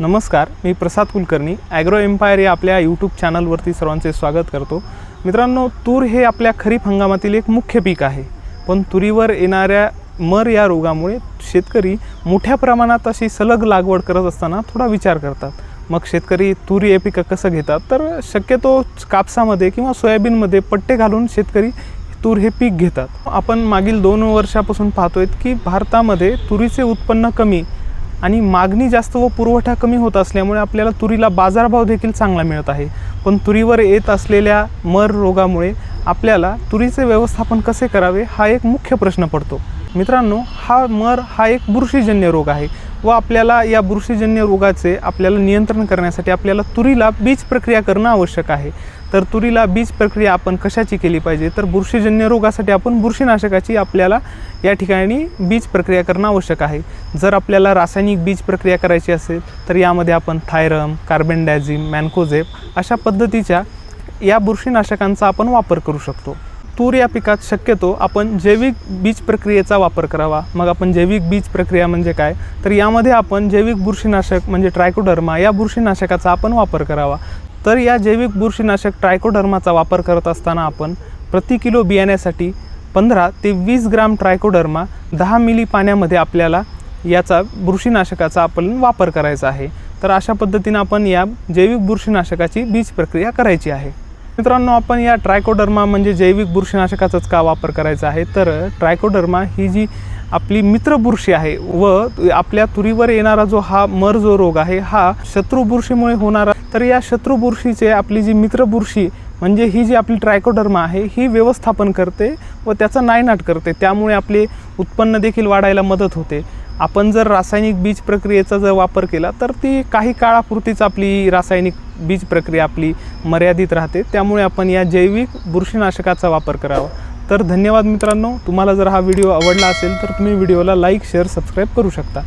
नमस्कार मी Prasad Kulkarni agro empire या आपल्या यूट्यूब चॅनलवरती सर्वांचे स्वागत करतो. मित्रांनो तूर हे आपल्या खरीप हंगामातील एक मुख्य पीक आहे. पण तुरीवर येणाऱ्या मर या रोगामुळे शेतकरी मोठ्या प्रमाणात अशी सलग लागवड करत असताना थोडा विचार करतात. मग शेतकरी तूर हे पिकं कसं घेतात? तर शक्यतो कापसामध्ये किंवा सोयाबीनमध्ये पट्टे घालून शेतकरी तूर हे पीक घेतात. आपण मागील दोन वर्षापासून पाहतोय की भारतामध्ये तुरीचे उत्पन्न कमी आणि मागणी जास्त व पुरवठा कमी होत असल्यामुळे आपल्याला तुरीला बाजारभाव देखील चांगला मिळत आहे. पण तुरीवर येत असलेल्या मर रोगामुळे आपल्याला तुरीचे व्यवस्थापन कसे करावे हा एक मुख्य प्रश्न पडतो. मित्रांनो हा मर हा एक बुरशीजन्य रोग आहे व आपल्याला या बुरशीजन्य रोगाचे आपल्याला नियंत्रण करण्यासाठी आपल्याला तुरीला बीज प्रक्रिया करणं आवश्यक आहे. तर तुरीला बीज प्रक्रिया आपण कशाची केली पाहिजे? तर बुरशीजन्य रोगासाठी आपण बुरशीनाशकाची आपल्याला या ठिकाणी बीज प्रक्रिया करणं आवश्यक आहे. जर आपल्याला रासायनिक बीज प्रक्रिया करायची असेल तर यामध्ये आपण थायरम कार्बेंडॅझिम मॅन्कोझेप अशा पद्धतीच्या या बुरशीनाशकांचा आपण वापर करू शकतो. तूर या पिकात शक्यतो आपण जैविक बीज प्रक्रियेचा वापर करावा. मग आपण जैविक बीज प्रक्रिया म्हणजे काय? तर यामध्ये आपण जैविक बुरशीनाशक म्हणजे ट्रायकोडर्मा या बुरशीनाशकाचा आपण वापर करावा. तर या जैविक बुरशीनाशक ट्रायकोडर्माचा वापर करत असताना आपण प्रति किलो बियाण्यासाठी पंधरा ते वीस ग्राम ट्रायकोडर्मा दहा मिली पाण्यामध्ये आपल्याला याचा बुरशीनाशकाचा आपण वापर करायचा आहे. तर अशा पद्धतीने आपण या जैविक बुरशीनाशकाची बीज प्रक्रिया करायची आहे. मित्रांनो आपण या ट्रायकोडर्मा म्हणजे जैविक बुरशीनाशकाचाच का वापर करायचा आहे? तर ट्रायकोडर्मा ही जी आपली मित्र बुरशी आहे व आपल्या तुरीवर येणारा जो हा मर जो रोग आहे हा शत्रू बुरशीमुळे होणारा तर या शत्रू बुरशीचे आपली जी मित्र बुरशी म्हणजे ही जी आपली ट्रायकोडर्मा आहे ही व्यवस्थापन करते व त्याचा नायनाट करते. त्यामुळे आपले उत्पन्न देखील वाढायला मदत होते. आपण जर रासायनिक बीज प्रक्रियेचा जर वापर केला तर ती काही काळापुरतीच आपली रासायनिक बीज प्रक्रिया आपली मर्यादित राहते. त्यामुळे आपण या जैविक बुरशीनाशकाचा वापर करावा. तर धन्यवाद मित्रांनो. तुम्हाला जर हा व्हिडिओ आवडला असेल तर तुम्ही व्हिडिओला लाईक शेअर सबस्क्राईब करू शकता.